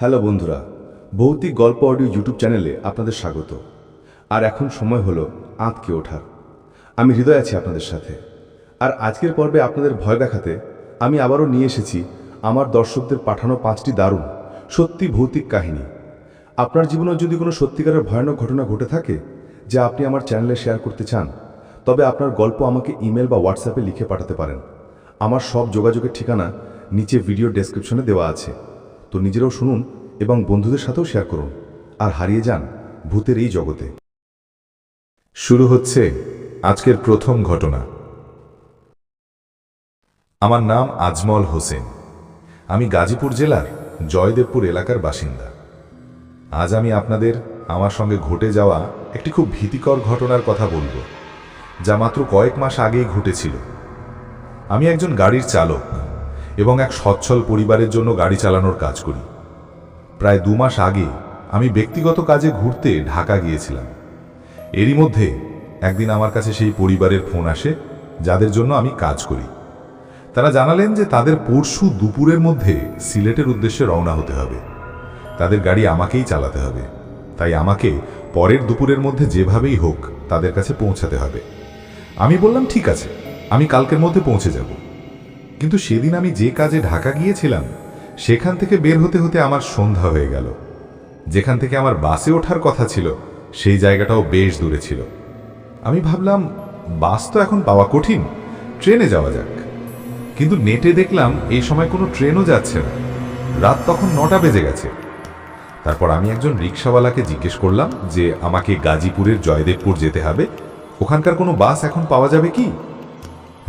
Hello বন্ধুরা, ভৌতিক গল্প অডিও ইউটিউব চ্যানেলে আপনাদের স্বাগত। আর এখন সময় হলো আঁতকে ওঠার। আমি হৃদয় আছি আপনাদের সাথে। আর আজকের পর্বে আপনাদের ভয় দেখাতে আমি আবারও নিয়ে এসেছি আমার দর্শকদের পাঠানো পাঁচটি দারুণ, সত্যি ভৌতিক কাহিনী। আপনার জীবনেও যদি কোনো সত্যিকারের ভয়ানক ঘটনা ঘটে থাকে, যা আপনি আমার চ্যানেলে শেয়ার করতে চান, তবে আপনার গল্প আমাকে ইমেল বা হোয়াটসঅ্যাপে লিখে পাঠাতে পারেন। আমার সব যোগাযোগের ঠিকানা নিচে ভিডিও ডেসক্রিপশনে দেওয়া আছে। তো নিজেরাও শুনুন এবং বন্ধুদের সাথেও শেয়ার করুন। আর হারিয়ে যান ভূতের এই জগতে। শুরু হচ্ছে আজকের প্রথম ঘটনা। আমার নাম আজমল হোসেন। আমি গাজীপুর জেলার জয়দেবপুর এলাকার বাসিন্দা। আজ আমি আপনাদের আমার সঙ্গে ঘটে যাওয়া একটি খুব ভীতিকর ঘটনার কথা বলব, যা মাত্র কয়েক মাস আগেই ঘটেছিল। আমি একজন গাড়ির চালক। এবং এক সচ্ছল পরিবারের জন্য গাড়ি চালানোর কাজ করি। প্রায় দু মাস আগে আমি ব্যক্তিগত কাজে ঘুরতে ঢাকা গিয়েছিলাম। এরই মধ্যে একদিন আমার কাছে সেই পরিবারের ফোন আসে, যাদের জন্য আমি কাজ করি। তারা জানালেন যে তাদের পরশু দুপুরের মধ্যে সিলেটের উদ্দেশ্যে রওনা হতে হবে। তাদের গাড়ি আমাকেই চালাতে হবে। তাই আমাকে পরের দুপুরের মধ্যে যেভাবেই হোক তাদের কাছে পৌঁছাতে হবে। আমি বললাম, ঠিক আছে, আমি কালকের মধ্যে পৌঁছে যাব। কিন্তু সেদিন আমি যে কাজে ঢাকা গিয়েছিলাম, সেখান থেকে বের হতে হতে আমার সন্ধ্যা হয়ে গেল। যেখান থেকে আমার বাসে ওঠার কথা ছিল, সেই জায়গাটাও বেশ দূরে ছিল। আমি ভাবলাম, বাস তো এখন পাওয়া কঠিন, ট্রেনে যাওয়া যাক। কিন্তু নেটে দেখলাম, এই সময় কোনো ট্রেনও যাচ্ছে না। রাত তখন নটা বেজে গেছে। তারপর আমি একজন রিক্সাওয়ালাকে জিজ্ঞেস করলাম যে, আমাকে গাজীপুরের জয়দেবপুর যেতে হবে? ওখানকার কোনো বাস এখন পাওয়া যাবে কি?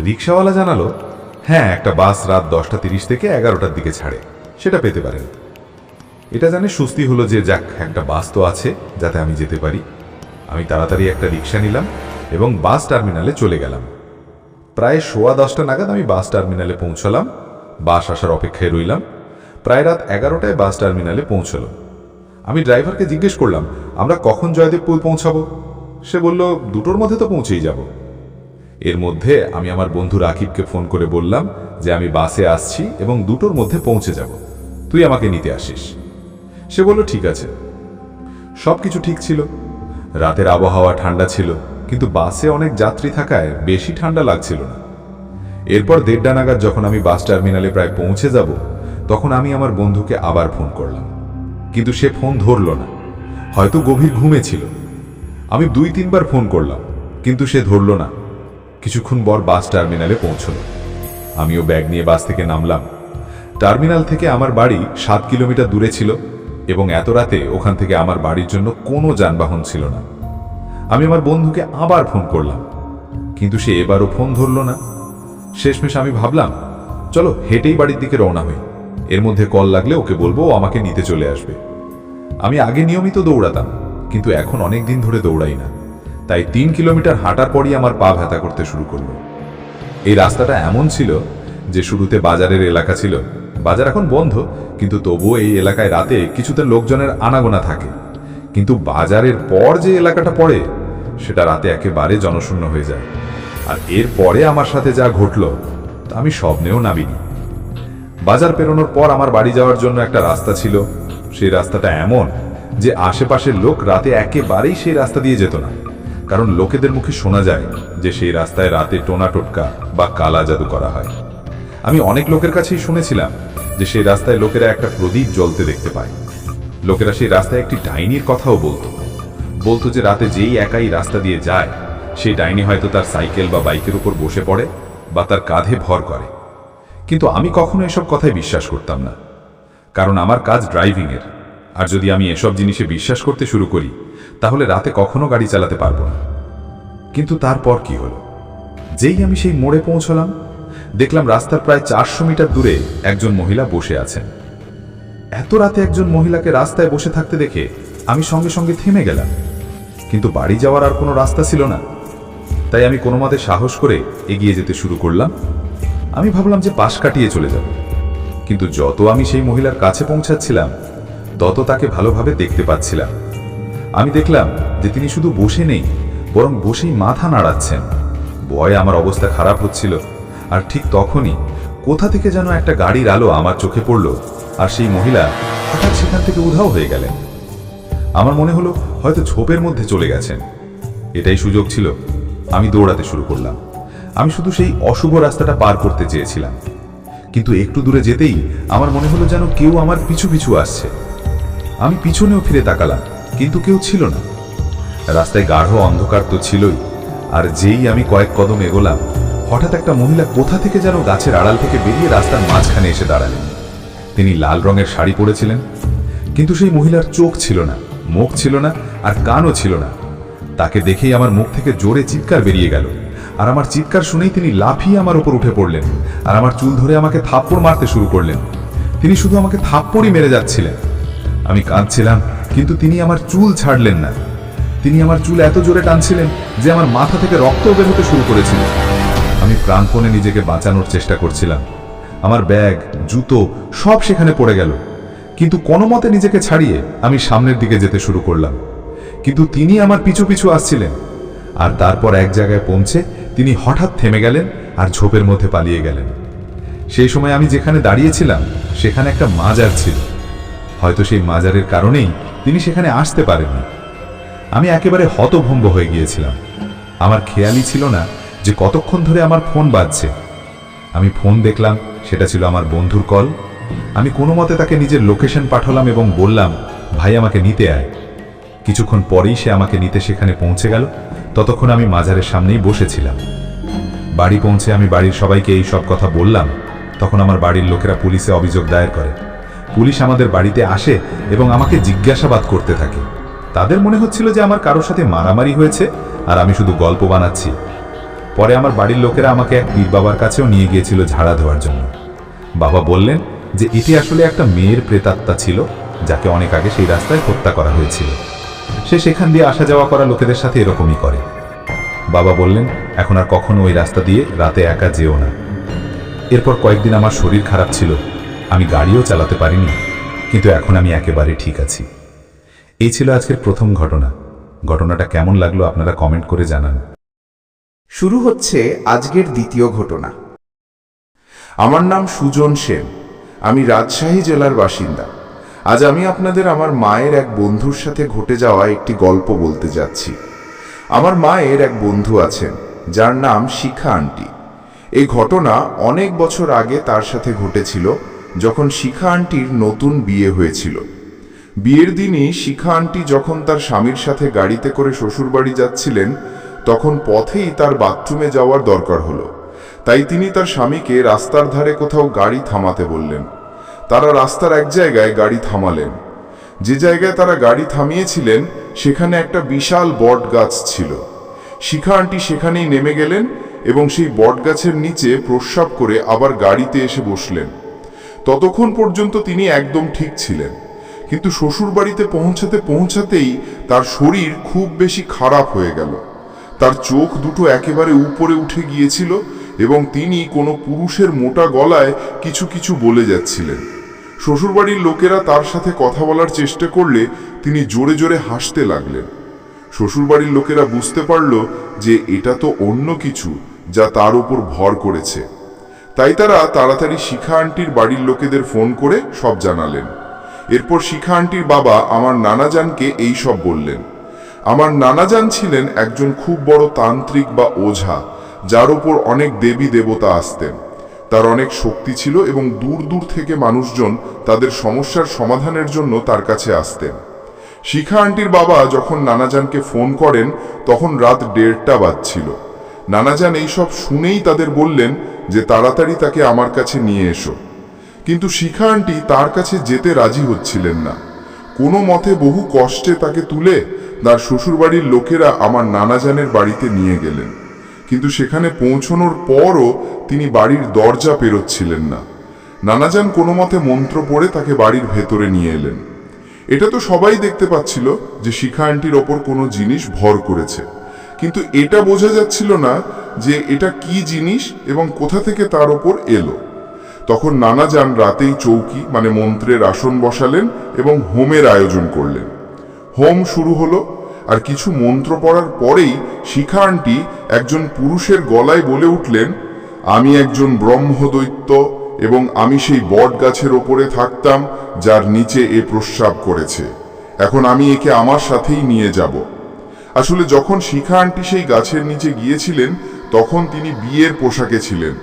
রিক্সাওয়ালা জানালো হ্যাঁ একটা বাস রাত দশটা তিরিশ থেকে এগারোটার দিকে ছাড়ে। সেটা পেতে পারেন। এটা জানে সুস্থি হলো যে, যাক, একটা বাস তো আছে, যাতে আমি যেতে পারি। আমি তাড়াতাড়ি একটা রিক্সা নিলাম এবং বাস টার্মিনালে চলে গেলাম। প্রায় সোয়া দশটা নাগাদ আমি বাস টার্মিনালে পৌঁছলাম। বাস আসার অপেক্ষায় রইলাম। প্রায় রাত এগারোটায় বাস টার্মিনালে পৌঁছল। আমি ড্রাইভারকে জিজ্ঞেস করলাম, আমরা কখন জয়দেবপুর পৌঁছাবো? সে বলল, দুটোর মধ্যে তো পৌঁছেই যাব। এর মধ্যে আমি আমার বন্ধু রাকিবকে ফোন করে বললাম যে আমি বাসে আসছি এবং দুটোর মধ্যে পৌঁছে যাব। তুই আমাকে নিতে আসিস। সে বলল, ঠিক আছে। সব কিছু ঠিক ছিল। রাতের আবহাওয়া ঠান্ডা ছিল, কিন্তু বাসে অনেক যাত্রী থাকায় বেশি ঠান্ডা লাগছিল না। এরপর দেড়টা নাগাদ যখন আমি বাস টার্মিনালে প্রায় পৌঁছে যাব, তখন আমি আমার বন্ধুকে আবার ফোন করলাম। কিন্তু সে ফোন ধরল না। হয়তো গভীর ঘুমে ছিল। আমি দুই তিনবার ফোন করলাম, কিন্তু সে ধরল না। কিছুক্ষণ পর বাস টার্মিনালে পৌঁছল। আমিও ব্যাগ নিয়ে বাস থেকে নামলাম। টার্মিনাল থেকে আমার বাড়ি সাত কিলোমিটার দূরে ছিল এবং এত রাতে ওখান থেকে আমার বাড়ির জন্য কোনো যানবাহন ছিল না। আমি আমার বন্ধুকে আবার ফোন করলাম, কিন্তু সে এবারও ফোন ধরল না। শেষমেশ আমি ভাবলাম, চলো হেঁটেই বাড়ির দিকে রওনা হই। এর মধ্যে কল লাগলে ওকে বলব ও আমাকে নিতে চলে আসবে। আমি আগে নিয়মিত দৌড়াতাম, কিন্তু এখন অনেক দিন ধরে দৌড়াই না। তাই তিন কিলোমিটার হাঁটার পরই আমার পা ব্যথা করতে শুরু করল। এই রাস্তাটা এমন ছিল যে শুরুতে বাজারের এলাকা ছিল। বাজার এখন বন্ধ, কিন্তু তবুও এই এলাকায় রাতে কিছুতে লোকজনের আনাগোনা থাকে। কিন্তু বাজারের পর যে এলাকাটা পড়ে, সেটা রাতে একেবারে জনশূন্য হয়ে যায়। আর এর পরে আমার সাথে যা ঘটলো, তা আমি স্বপ্নেও নামিনি। বাজার পেরোনোর পর আমার বাড়ি যাওয়ার জন্য একটা রাস্তা ছিল। সেই রাস্তাটা এমন যে আশেপাশের লোক রাতে একেবারেই সেই রাস্তা দিয়ে যেত না। কারণ লোকেদের মুখে শোনা যায় যে সেই রাস্তায় রাতে টোনা টোটকা বা কালা জাদু করা হয়। আমি অনেক লোকের কাছেই শুনেছিলাম যে সেই রাস্তায় লোকেরা একটা প্রদীপ জ্বলতে দেখতে পায়। লোকেরা সেই রাস্তায় একটি ডাইনির কথাও বলতো। বলতো যে রাতে যেই একাই রাস্তা দিয়ে যায়, সেই ডাইনি হয়তো তার সাইকেল বা বাইকের উপর বসে পড়ে বা তার কাঁধে ভর করে। কিন্তু আমি কখনো এসব কথায় বিশ্বাস করতাম না। কারণ আমার কাজ ড্রাইভিংয়ের। আর যদি আমি এসব জিনিসে বিশ্বাস করতে শুরু করি তাহলে রাতে কখনো গাড়ি চালাতে পারব না। কিন্তু তারপর কি হলো? যেই আমি সেই মোড়ে পৌঁছলাম, দেখলাম রাস্তার প্রায় চারশো মিটার দূরে একজন মহিলা বসে আছেন। এত রাতে একজন মহিলাকে রাস্তায় বসে থাকতে দেখে আমি সঙ্গে সঙ্গে থেমে গেলাম। কিন্তু বাড়ি যাওয়ার আর কোনো রাস্তা ছিল না। তাই আমি কোনো মতে সাহস করে এগিয়ে যেতে শুরু করলাম। আমি ভাবলাম যে পাশ কাটিয়ে চলে যাব। কিন্তু যত আমি সেই মহিলার কাছে পৌঁছাচ্ছিলাম, তত তাকে ভালোভাবে দেখতে পাচ্ছিলাম। আমি দেখলাম যে তিনি শুধু বসে নেই, বরং বসেই মাথা নাড়াচ্ছেন। ভয়ে আমার অবস্থা খারাপ হচ্ছিল, আর ঠিক তখনই কোথা থেকে যেন একটা গাড়ির আলো আমার চোখে পড়ল, আর সেই মহিলা হঠাৎ সেখান থেকে উধাও হয়ে গেলেন। আমার মনে হলো হয়তো ঝোপের মধ্যে চলে গেছেন। এটাই সুযোগ ছিল, আমি দৌড়াতে শুরু করলাম। আমি শুধু সেই অশুভ রাস্তাটা পার করতে চেয়েছিলাম। কিন্তু একটু দূরে যেতেই আমার মনে হলো যেন কেউ আমার পিছু পিছু আসছে। আমি পিছনেও ফিরে তাকালাম। কিন্তু কেউ ছিল না। রাস্তায় গাঢ় অন্ধকার তো ছিলই, আর যেই আমি কয়েক কদম এগোলাম, হঠাৎ একটা মহিলা কোথা থেকে যেন গাছের আড়াল থেকে বেরিয়ে রাস্তার মাঝখানে এসে দাঁড়ালেন। তিনি লাল রঙের শাড়ি পরেছিলেন, কিন্তু সেই মহিলার চোখ ছিল না, মুখ ছিল না, আর কানও ছিল না। তাকে দেখেই আমার মুখ থেকে জোরে চিৎকার বেরিয়ে গেল, আর আমার চিৎকার শুনেই তিনি লাফিয়ে আমার উপর উঠে পড়লেন, আর আমার চুল ধরে আমাকে থাপ্পড় মারতে শুরু করলেন। তিনি শুধু আমাকে থাপ্পড়ই মেরে যাচ্ছিলেন। আমি কাঁদছিলাম কিন্তু তিনি আমার চুল ছাড়লেন না। তিনি আমার চুল এত জোরে টানছিলেন যে আমার মাথা থেকে রক্ত বের হতে শুরু করেছিল। আমি প্রাণপণে নিজেকে বাঁচানোর চেষ্টা করছিলাম। আমার ব্যাগ, জুতো সব সেখানে পড়ে গেল। কিন্তু কোনো মতে নিজেকে ছাড়িয়ে আমি সামনের দিকে যেতে শুরু করলাম। কিন্তু তিনি আমার পিছু পিছু আসছিলেন। আর তারপর এক জায়গায় পৌঁছে তিনি হঠাৎ থেমে গেলেন আর ঝোপের মধ্যে পালিয়ে গেলেন। সেই সময় আমি যেখানে দাঁড়িয়েছিলাম, সেখানে একটা মাজার ছিল। হয়তো সেই মাজারের কারণেই তিনি সেখানে আসতে পারেননি। আমি একেবারে হতভম্ব হয়ে গিয়েছিলাম। আমার খেয়ালই ছিল না যে কতক্ষণ ধরে আমার ফোন বাজছে। আমি ফোন দেখলাম, সেটা ছিল আমার বন্ধুর কল। আমি কোনো মতে তাকে নিজের লোকেশন পাঠালাম এবং বললাম, ভাই, আমাকে নিতে আয়। কিছুক্ষণ পরেই সে আমাকে নিতে সেখানে পৌঁছে গেল। ততক্ষণ আমি মাজারের সামনেই বসেছিলাম। বাড়ি পৌঁছে আমি বাড়ির সবাইকে এই সব কথা বললাম। তখন আমার বাড়ির লোকেরা পুলিশে অভিযোগ দায়ের করে। পুলিশ আমাদের বাড়িতে আসে এবং আমাকে জিজ্ঞাসাবাদ করতে থাকে। তাদের মনে হচ্ছিল যে আমার কারোর সাথে মারামারি হয়েছে আর আমি শুধু গল্প বানাচ্ছি। পরে আমার বাড়ির লোকেরা আমাকে এক পীর বাবার কাছেও নিয়ে গিয়েছিল ঝাড়া ধোয়ার জন্য। বাবা বললেন যে এটি আসলে একটা মেয়ের প্রেতাত্মা ছিল, যাকে অনেক আগে সেই রাস্তায় হত্যা করা হয়েছিল। সে সেখান দিয়ে আসা যাওয়া করা লোকেদের সাথে এরকমই করে। বাবা বললেন, এখন আর কখনো ওই রাস্তা দিয়ে রাতে একা যেও না। এরপর কয়েকদিন আমার শরীর খারাপ ছিল। আমি গাড়িও চালাতে পারিনি, কিন্তু এখন আমি একেবারে ঠিক আছি। এই ছিল আজকের প্রথম ঘটনা। ঘটনাটা কেমন লাগল আপনারা কমেন্ট করে জানান। শুরু হচ্ছে আজকের দ্বিতীয় ঘটনা। আমার নাম সুজন সেন। আমি রাজশাহী জেলার বাসিন্দা। আজ আমি আপনাদের আমার মায়ের এক বন্ধুর সাথে ঘটে যাওয়া একটি গল্প বলতে যাচ্ছি। আমার মায়ের এক বন্ধু আছেন, যার নাম শিখা আন্টি। এই ঘটনা অনেক বছর আগে তার সাথে ঘটেছিল যখন শিখা আন্টির নতুন বিয়ে হয়েছিল। বিয়ের দিনই শিখা আন্টি যখন তার স্বামীর সাথে গাড়িতে করে শ্বশুরবাড়ি যাচ্ছিলেন, তখন পথেই তার বাথরুমে যাওয়ার দরকার হলো। তাই তিনি তার স্বামীকে রাস্তার ধারে কোথাও গাড়ি থামাতে বললেন। তারা রাস্তার এক জায়গায় গাড়ি থামালেন। যে জায়গায় তারা গাড়ি থামিয়েছিলেন, সেখানে একটা বিশাল বট গাছ ছিল। শিখা আন্টি সেখানেই নেমে গেলেন এবং সেই বট গাছের নিচে প্রস্রাব করে আবার গাড়িতে এসে বসলেন। ততক্ষণ পর্যন্ত তিনি একদম ঠিক ছিলেন। কিন্তু শ্বশুরবাড়িতে পৌঁছাতে পৌঁছাতেই তার শরীর খুব বেশি খারাপ হয়ে গেল। তার চোখ দুটো একেবারে উপরে উঠে গিয়েছিল এবং তিনি কোনো পুরুষের মোটা গলায় কিছু কিছু বলে যাচ্ছিলেন। শ্বশুরবাড়ির লোকেরা তার সাথে কথা বলার চেষ্টা করলে তিনি জোরে জোরে হাসতে লাগলেন। শ্বশুরবাড়ির লোকেরা বুঝতে পারল যে এটা তো অন্য কিছু যা তার উপর ভর করেছে। তাই তারা তাড়াতাড়ি শিখা আন্টির বাড়ির লোকেদের ফোন করে সব জানালেন। এরপর শিখা আন্টির বাবা আমার নানাজানকে এই সব বললেন। আমার নানাজান ছিলেন একজন খুব বড় তান্ত্রিক বা ওঝা, যার উপর অনেক দেবী দেবতা আসতেন। তার অনেক শক্তি ছিল এবং দূর দূর থেকে মানুষজন তাদের সমস্যার সমাধানের জন্য তার কাছে আসতেন। শিখা আন্টির বাবা যখন নানাজানকে ফোন করেন, তখন রাত দেড়টা বাজছিল। নানাজান এইসব শুনেই তাদের বললেন যে তাড়াতাড়ি তাকে আমার কাছে নিয়ে এসো। কিন্তু শিখা আন্টি তার কাছে যেতে রাজি হচ্ছিলেন না। কোনো মতে বহু কষ্টে তাকে তুলে তার শ্বশুরবাড়ির লোকেরা আমার নানাজানের বাড়িতে নিয়ে গেলেন। কিন্তু সেখানে পৌঁছনোর পরও তিনি বাড়ির দরজা পেরোচ্ছিলেন না। নানাজান কোনো মতে মন্ত্র পড়ে তাকে বাড়ির ভেতরে নিয়ে এলেন। এটা তো সবাই দেখতে পাচ্ছিল যে শিখা আন্টির ওপর কোনো জিনিস ভর করেছে। কিন্তু এটা বোঝা যাচ্ছিল না যে এটা কি জিনিস এবং কোথা থেকে তার ওপর এলো। তখন নানা যান রাতেই চৌকি মানে মন্ত্রের আসন বসালেন এবং হোমের আয়োজন করলেন। হোম শুরু হলো আর কিছু মন্ত্র পড়ার পরেই শিখা আন্টি একজন পুরুষের গলায় বলে উঠলেন, আমি একজন ব্রহ্মদৈত্য এবং আমি সেই বট গাছের ওপরে থাকতাম যার নিচে এ প্রস্রাব করেছে। এখন আমি একে আমার সাথেই নিয়ে যাব। আসলে যখন শিখা আন্টি সেই গাছের নিচে গিয়েছিলেন, তখন তিনি বিয়ের পোশাকে ছিলেন।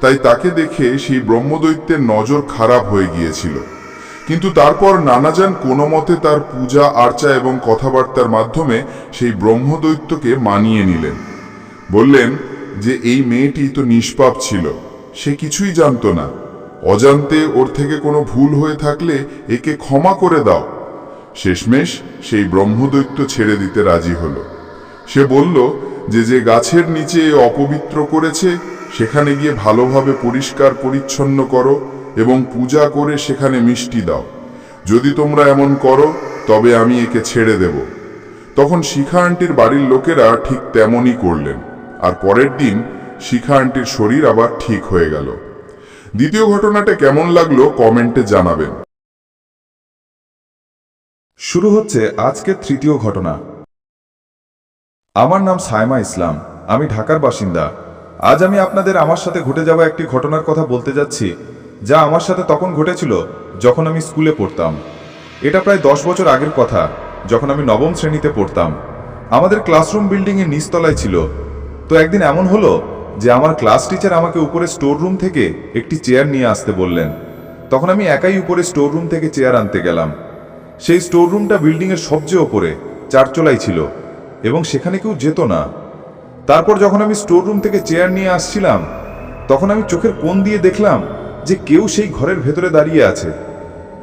তাই তাকে দেখে সেই ব্রহ্মদৈত্যের নজর খারাপ হয়ে গিয়েছিল। কিন্তু তারপর নানাজান কোনো মতে তার পূজা, আর্চা এবং কথাবার্তার মাধ্যমে সেই ব্রহ্মদৈত্যকে মানিয়ে নিলেন। বললেন যে, এই মেয়েটি তো নিষ্পাপ ছিল, সে কিছুই জানতো না। অজান্তে ওর থেকে কোনো ভুল হয়ে থাকলে একে ক্ষমা করে দাও। শেষমেশ সেই ব্রহ্মদৈত্য ছেড়ে দিতে রাজি হলো। সে বলল, যে যে গাছের নিচে অপবিত্র করেছে, সেখানে গিয়ে ভালোভাবে পরিষ্কার পরিচ্ছন্ন করো এবং পূজা করে সেখানে মিষ্টি দাও। যদি তোমরা এমন করো, তবে আমি একে ছেড়ে দেব। তখন শিখা আন্টির বাড়ির লোকেরা ঠিক তেমনই করলেন। আর পরের দিন শিখা আন্টির শরীর আবার ঠিক হয়ে গেল। দ্বিতীয় ঘটনাটা কেমন লাগল কমেন্টে জানাবেন। শুরু হচ্ছে আজকের তৃতীয় ঘটনা। আমার নাম সায়মা ইসলাম, আমি ঢাকার বাসিন্দা। আজ আমি আপনাদের আমার সাথে ঘটে যাওয়া একটি ঘটনার কথা বলতে যাচ্ছি, যা আমার সাথে তখন ঘটেছিল যখন আমি স্কুলে পড়তাম। এটা প্রায় দশ বছর আগের কথা, যখন আমি নবম শ্রেণীতে পড়তাম। আমাদের ক্লাসরুম বিল্ডিংয়ের নিচতলায় ছিল। তো একদিন এমন হলো যে আমার ক্লাস টিচার আমাকে উপরে স্টোর রুম থেকে একটি চেয়ার নিয়ে আসতে বললেন। তখন আমি একাই উপরে স্টোর রুম থেকে চেয়ার আনতে গেলাম। সেই স্টোর রুমটা বিল্ডিংয়ের সবচেয়ে ওপরে, চারচলাই ছিল, এবং সেখানে কেউ যেত না। তারপর যখন আমি স্টোর রুম থেকে চেয়ার নিয়ে আসছিলাম, তখন আমি চোখের কোণ দিয়ে দেখলাম যে কেউ সেই ঘরের ভেতরে দাঁড়িয়ে আছে।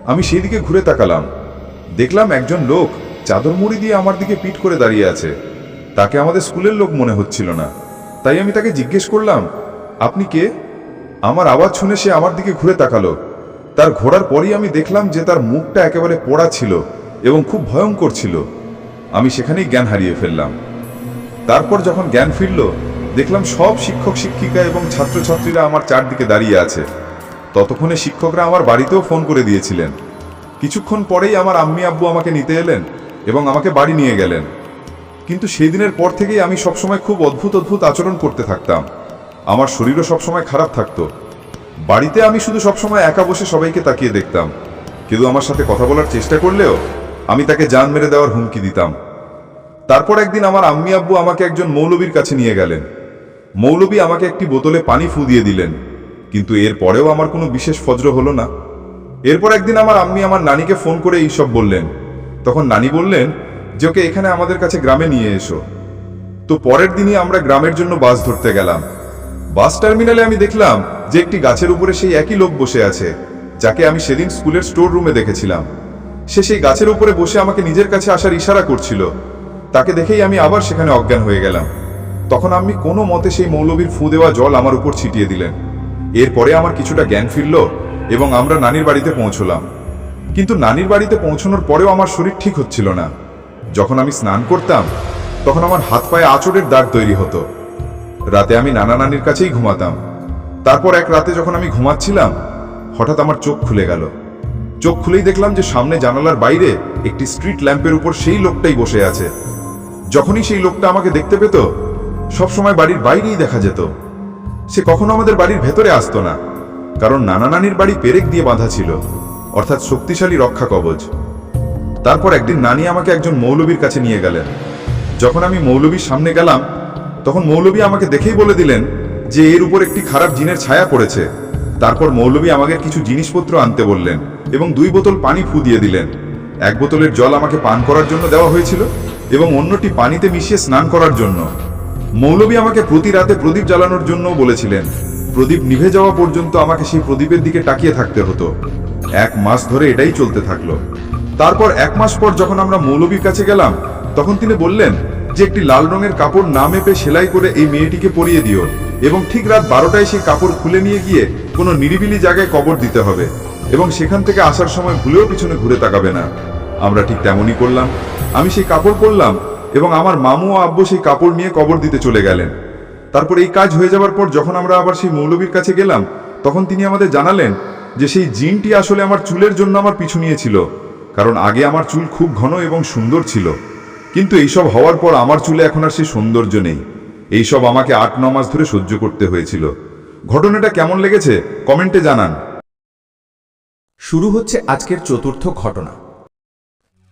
আমি সেই দিকে ঘুরে তাকালাম। দেখলাম একজন লোক চাদর মুড়ি দিয়ে আমার দিকে পিট করে দাঁড়িয়ে আছে। তাকে আমাদের স্কুলের লোক মনে হচ্ছিল না। তাই আমি তাকে জিজ্ঞেস করলাম, আপনি কে? আমার আওয়াজ শুনে সে আমার দিকে ঘুরে তাকালো। তার ঘোরার পরই আমি দেখলাম যে তার মুখটা একেবারে পোড়া ছিল এবং খুব ভয়ঙ্কর ছিল। আমি সেখানেই জ্ঞান হারিয়ে ফেললাম। তারপর যখন জ্ঞান ফিরল, দেখলাম সব শিক্ষক, শিক্ষিকা এবং ছাত্রছাত্রীরা আমার চারদিকে দাঁড়িয়ে আছে। ততক্ষণে শিক্ষকরা আমার বাড়িতেও ফোন করে দিয়েছিলেন। কিছুক্ষণ পরেই আমার আম্মি আব্বু আমাকে নিতে এলেন এবং আমাকে বাড়ি নিয়ে গেলেন। কিন্তু সেই দিনের পর থেকেই আমি সবসময় খুব অদ্ভুত অদ্ভুত আচরণ করতে থাকতাম। আমার শরীরও সবসময় খারাপ থাকতো। বাড়িতে আমি শুধু সবসময় একা বসে সবাইকে তাকিয়ে দেখতাম। কিন্তু আমার সাথে কথা বলার চেষ্টা করলেও আমি তাকে জান মেরে দেওয়ার হুমকি দিতাম। তারপর একদিন আমার আম্মি আব্বু আমাকে একজন মৌলবীর কাছে নিয়ে গেলেন। মৌলবী আমাকে একটি বোতলে পানি ফু দিয়ে দিলেন, কিন্তু এর পরেও আমার কোনো বিশেষ ফজর হলো না। এরপর একদিন আমার আম্মি আমার নানিকে ফোন করে এইসব বললেন। তখন নানি বললেন যে, ওকে এখানে আমাদের কাছে গ্রামে নিয়ে এসো। তো পরের দিনই আমরা গ্রামের জন্য বাস ধরতে গেলাম। বাস টার্মিনালে আমি দেখলাম যে একটি গাছের উপরে সেই একই লোক বসে আছে, যাকে আমি সেদিন স্কুলের স্টোর রুমে দেখেছিলাম। সে সেই গাছের উপরে বসে আমাকে নিজের কাছে আসার ইশারা করছিল। তাকে দেখেই আমি আবার সেখানে অজ্ঞান হয়ে গেলাম। তখন আমি কোনো মতে সেই মৌলবীর ফু দেওয়া জল আমার উপর ছিটিয়ে দিলেন। এরপরে আমার কিছুটা জ্ঞান ফিরল এবং আমরা নানির বাড়িতে পৌঁছলাম। কিন্তু নানির বাড়িতে পৌঁছানোর পরেও আমার শরীর ঠিক হচ্ছিল না। যখন আমি স্নান করতাম, তখন আমার হাত পায়ে আঁচড়ের দাগ তৈরি হতো। রাতে আমি নানা নানির কাছেই ঘুমাতাম। তারপর এক রাতে যখন আমি ঘুমাচ্ছিলাম, হঠাৎ আমার চোখ খুলে গেল। চোখ খুলেই দেখলাম যে সামনে জানালার বাইরে একটি স্ট্রিট ল্যাম্পের উপর সেই লোকটাই বসে আছে। যখনই সেই লোকটা আমাকে দেখতে পেত, সবসময় বাড়ির বাইরেই দেখা যেত। সে কখনো আমাদের বাড়ির ভেতরে আসতো না, কারণ নানা নানির বাড়ি পেরেক দিয়ে বাঁধা ছিল, অর্থাৎ শক্তিশালী রক্ষা কবচ। তারপর একদিন নানি আমাকে একজন মৌলবীর কাছে নিয়ে গেলেন। যখন আমি মৌলবীর সামনে গেলাম তখন মৌলবী আমাকে দেখেই বলে দিলেন যে এর উপর একটি খারাপ জিনের ছায়া পড়েছে। তারপর মৌলবী আমাকে কিছু জিনিসপত্র আনতে বললেন এবং দুই বোতল পানি ফু দিয়ে দিলেন। এক বোতলের জল আমাকে পান করার জন্য দেওয়া হয়েছিল এবং অন্যটি পানিতে মিশিয়ে স্নান করার জন্য। মৌলবী আমাকে প্রতি রাতে প্রদীপ জ্বালানোর জন্য বলেছিলেন, প্রদীপ নিভে যাওয়া পর্যন্ত আমাকে সেই প্রদীপের দিকে তাকিয়ে থাকতে হতো। এক মাস ধরে এটাই চলতে থাকল। তারপর এক মাস পর যখন আমরা মৌলবীর কাছে গেলাম, তখন তিনি বললেন যে একটি লাল রঙের কাপড় না মেপে সেলাই করে এই মেয়েটিকে পরিয়ে দিও এবং ঠিক রাত বারোটায় সেই কাপড় খুলে নিয়ে গিয়ে কোনো নিরিবিলি জায়গায় কবর দিতে হবে এবং সেখান থেকে আসার সময় ভুলেও পিছনে ঘুরে তাকাবে না। আমরা ঠিক তেমনই করলাম। আমি সেই কাপড় পরলাম এবং আমার মামু ও আব্বু সেই কাপড় নিয়ে কবর দিতে চলে গেলেন। তারপর এই কাজ হয়ে যাওয়ার পর যখন আমরা আবার সেই মৌলবীর কাছে গেলাম, তখন তিনি আমাদের জানালেন যে সেই জিনটি আসলে আমার চুলের জন্য আমার পিছু নিয়েছিল, কারণ আগে আমার চুল খুব ঘন এবং সুন্দর ছিল। কিন্তু এইসব হওয়ার পর আমার চুলে এখন আর সেই সৌন্দর্য নেই। এইসব আমাকে আট, ন মাস ধরে সহ্য করতে হয়েছিল। ঘটনাটা কেমন লেগেছে, কমেন্টে জানান। শুরু হচ্ছে আজকের চতুর্থ ঘটনা।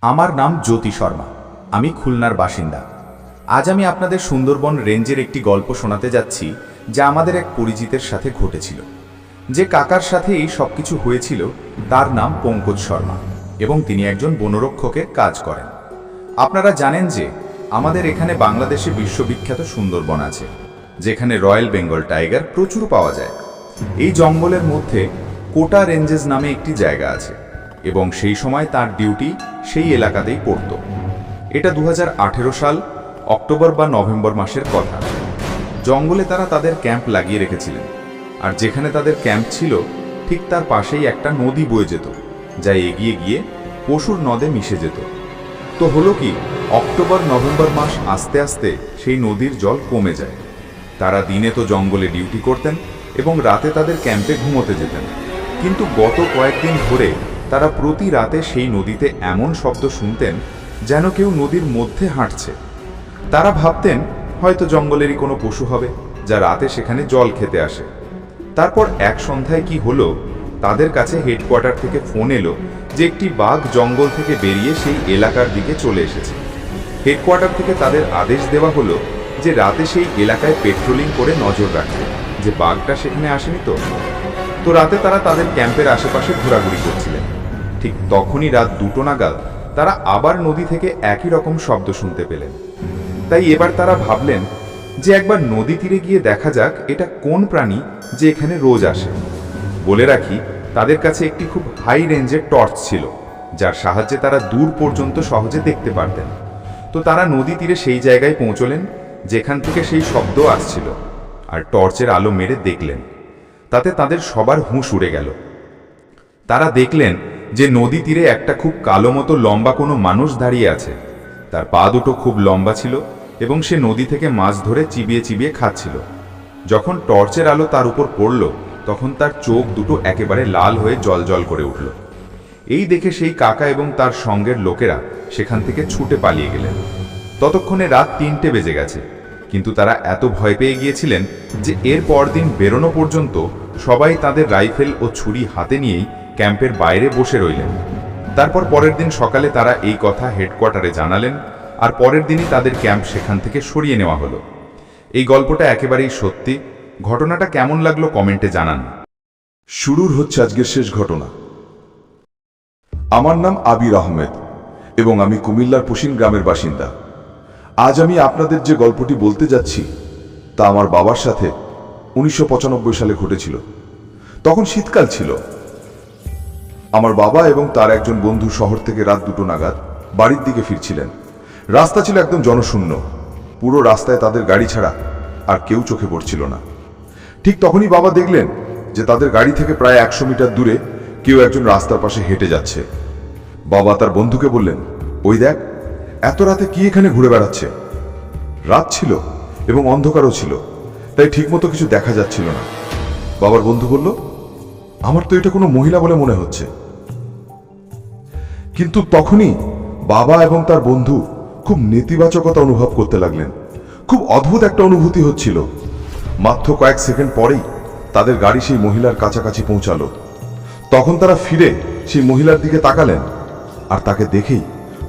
আমার নাম জ্যোতি শর্মা। আমি খুলনার বাসিন্দা। আজ আমি আপনাদের সুন্দরবন রেঞ্জের একটি গল্প শোনাতে যাচ্ছি, যা আমাদের এক পরিচিতের সাথে ঘটেছিল। যে কাকার সাথে এই সব কিছু হয়েছিল, তার নাম পঙ্কজ শর্মা এবং তিনি একজন বনরক্ষকের কাজ করেন। আপনারা জানেন যে আমাদের এখানে বাংলাদেশে বিশ্ববিখ্যাত সুন্দরবন আছে, যেখানে রয়্যাল বেঙ্গল টাইগার প্রচুর পাওয়া যায়। এই জঙ্গলের মধ্যে কোটা রেঞ্জেস নামে একটি জায়গা আছে এবং সেই সময় তার ডিউটি সেই এলাকাতেই পড়ত। এটা দু হাজার আঠেরো সাল, অক্টোবর বা নভেম্বর মাসের কথা। জঙ্গলে তারা তাদের ক্যাম্প লাগিয়ে রেখেছিলেন, আর যেখানে তাদের ক্যাম্প ছিল, ঠিক তার পাশেই একটা নদী বয়ে যেত, যা এগিয়ে গিয়ে পশুর নদে মিশে যেত। তো হলো কি, অক্টোবর, নভেম্বর মাস আস্তে আস্তে সেই নদীর জল কমে যায়। তারা দিনে তো জঙ্গলে ডিউটি করতেন এবং রাতে তাদের ক্যাম্পে ঘুমোতে যেতেন। কিন্তু গত কয়েকদিন ধরে তারা প্রতি রাতে সেই নদীতে এমন শব্দ শুনতেন যেন কেউ নদীর মধ্যে হাঁটছে। তারা ভাবতেন, হয়তো জঙ্গলেরই কোনো পশু হবে, যা রাতে সেখানে জল খেতে আসে। তারপর এক সন্ধ্যায় কি হলো তাদের কাছে হেডকোয়ার্টার থেকে ফোন এলো যে একটি বাঘ জঙ্গল থেকে বেরিয়ে সেই এলাকার দিকে চলে এসেছে। হেডকোয়ার্টার থেকে তাদের আদেশ দেওয়া হলো যে রাতে সেই এলাকায় পেট্রোলিং করে নজর রাখতে যে বাঘটা সেখানে আসেনি তো। তো রাতে তারা তাদের ক্যাম্পের আশেপাশে ঘোরাঘুরি করছিলেন। ঠিক তখনই রাত দুটো নাগাদ তারা আবার নদী থেকে একই রকম শব্দ শুনতে পেলেন। তাই এবার তারা ভাবলেন যে একবার নদী তীরে গিয়ে দেখা যাক এটা কোন প্রাণী যে এখানে রোজ আসে। বলে রাখি, তাদের কাছে একটি খুব হাই রেঞ্জের টর্চ ছিল, যার সাহায্যে তারা দূর পর্যন্ত সহজে দেখতে পারতেন। তো তারা নদী তীরে সেই জায়গায় পৌঁছলেন, যেখান থেকে সেই শব্দ আসছিল, আর টর্চের আলো মেরে দেখলেন। তাতে তাদের সবার হুঁশ উড়ে গেল। তারা দেখলেন যে নদী তীরে একটা খুব কালো মতো লম্বা কোনো মানুষ দাঁড়িয়ে আছে। তার পা দুটো খুব লম্বা ছিল এবং সে নদী থেকে মাছ ধরে চিবিয়ে চিবিয়ে খাচ্ছিল। যখন টর্চের আলো তার উপর পড়ল তখন তার চোখ দুটো একেবারে লাল হয়ে জল করে উঠল। এই দেখে সেই কাকা এবং তার সঙ্গের লোকেরা সেখান থেকে ছুটে পালিয়ে গেলেন। ততক্ষণে রাত তিনটে বেজে গেছে, কিন্তু তারা এত ভয় পেয়ে গিয়েছিলেন যে এর পরদিন বেরোনো পর্যন্ত সবাই তাদের রাইফেল ও ছুরি হাতে নিয়েই ক্যাম্পের বাইরে বসে রইলেন। তারপর পরের দিন সকালে তারা এই কথা হেডকোয়ার্টারে জানালেন আর পরের দিনই তাদের ক্যাম্প সেখান থেকে সরিয়ে নেওয়া হলো। এই গল্পটা একেবারেই সত্যি ঘটনাটা কেমন লাগল কমেন্টে জানান। শুরুর হচ্ছে আজকের শেষ ঘটনা। আমার নাম আবির আহমেদ এবং আমি কুমিল্লার পশ্চিম গ্রামের বাসিন্দা। আজ আমি আপনাদের যে গল্পটি বলতে যাচ্ছি, তা আমার বাবার সাথে উনিশশো পঁচানব্বই সালে ঘটেছিল। তখন শীতকাল ছিল। আমার বাবা এবং তার একজন বন্ধু শহর থেকে রাত দুটো নাগাদ বাড়ির দিকে ফিরছিলেন। রাস্তা ছিল একদম জনশূন্য। পুরো রাস্তায় তাদের গাড়ি ছাড়া আর কেউ চোখে পড়ছিল না। ঠিক তখনই বাবা দেখলেন যে তাদের গাড়ি থেকে প্রায় একশো মিটার দূরে কেউ একজন রাস্তার পাশে হেঁটে যাচ্ছে। বাবা তার বন্ধুকে বললেন, ওই দেখ, এত রাতে কি এখানে ঘুরে বেড়াচ্ছে? রাত ছিল এবং অন্ধকারও ছিল, তাই ঠিকমতো কিছু দেখা যাচ্ছিল না। বাবার বন্ধু বলল, আমার তো এটা কোনো মহিলা বলে মনে হচ্ছে। কিন্তু তখনই বাবা এবং তার বন্ধু খুব নেতিবাচকতা অনুভব করতে লাগলেন। খুব অদ্ভুত একটা অনুভূতি হচ্ছিল। মাত্র কয়েক সেকেন্ড পরেই তাদের গাড়ি সেই মহিলার কাছাকাছি পৌঁছালো। তখন তারা ফিরে সেই মহিলার দিকে তাকালেন আর তাকে দেখেই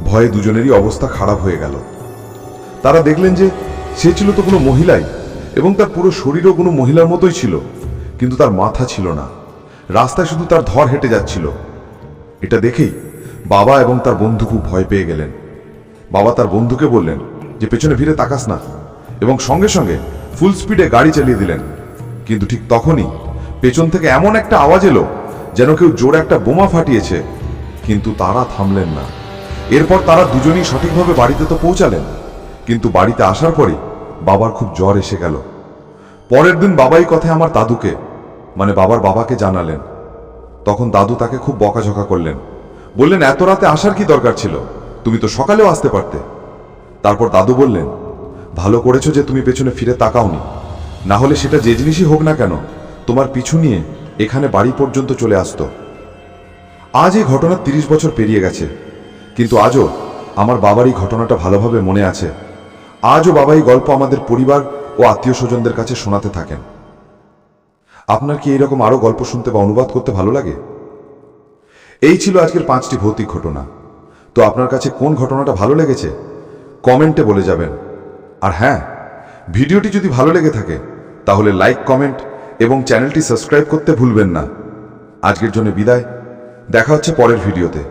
ভয়ে দুজনেরই অবস্থা খারাপ হয়ে গেল। তারা দেখলেন যে সে ছিল তো কোনো মহিলাই এবং তার পুরো শরীরও কোনো মহিলার মতোই ছিল, কিন্তু তার মাথা ছিল না। রাস্তায় শুধু তার ধর হেঁটে যাচ্ছিল। এটা দেখেই বাবা এবং তার বন্ধু খুব ভয় পেয়ে গেলেন। বাবা তার বন্ধুকে বললেন যে, পেছনে ফিরে তাকাস না। এবং সঙ্গে সঙ্গে ফুল স্পিডে গাড়ি চালিয়ে দিলেন। কিন্তু ঠিক তখনই পেছন থেকে এমন একটা আওয়াজ এলো যেন কেউ জোরে একটা বোমা ফাটিয়েছে, কিন্তু তারা থামলেন না। এরপর তারা দুজনেই সঠিকভাবে বাড়িতে তো পৌঁছালেন, কিন্তু বাড়িতে আসার পরে বাবার খুব জ্বর এসে গেল। পরের দিন বাবাই কথায় আমার দাদুকে মানে বাবার বাবাকে জানালেন। তখন দাদু তাকে খুব বকাঝকা করলেন। বললেন, এত রাতে আসার কি দরকার ছিল? তুমি তো সকালেও আসতে পারতে। তারপর দাদু বললেন ভালো করেছ যে তুমি পেছনে ফিরে তাকাওনি। না হলে সেটা যে জিনিসই হোক না কেন, তোমার পিছু নিয়ে এখানে বাড়ি পর্যন্ত চলে আসতো। আজ এই ঘটনা তিরিশ বছর পেরিয়ে গেছে, কিন্তু আজও আমার বাবার এই ঘটনাটা ভালোভাবে মনে আছে। আজও বাবা এই গল্প আমাদের পরিবার ও আত্মীয় স্বজনদের কাছে শোনাতে থাকেন। আপনার কি এইরকম আরও গল্প শুনতে বা অনুবাদ করতে ভালো লাগে? এই ছিল আজকের পাঁচটি ভৌতিক ঘটনা। তো আপনার কাছে কোন ঘটনাটা ভালো লেগেছে? কমেন্টে বলে যাবেন। আর হ্যাঁ ভিডিওটি যদি ভালো লেগে থাকে, তাহলে লাইক কমেন্ট এবং চ্যানেলটি সাবস্ক্রাইব করতে ভুলবেন না। আজকের জন্য বিদায়। দেখা হচ্ছে পরের ভিডিওতে।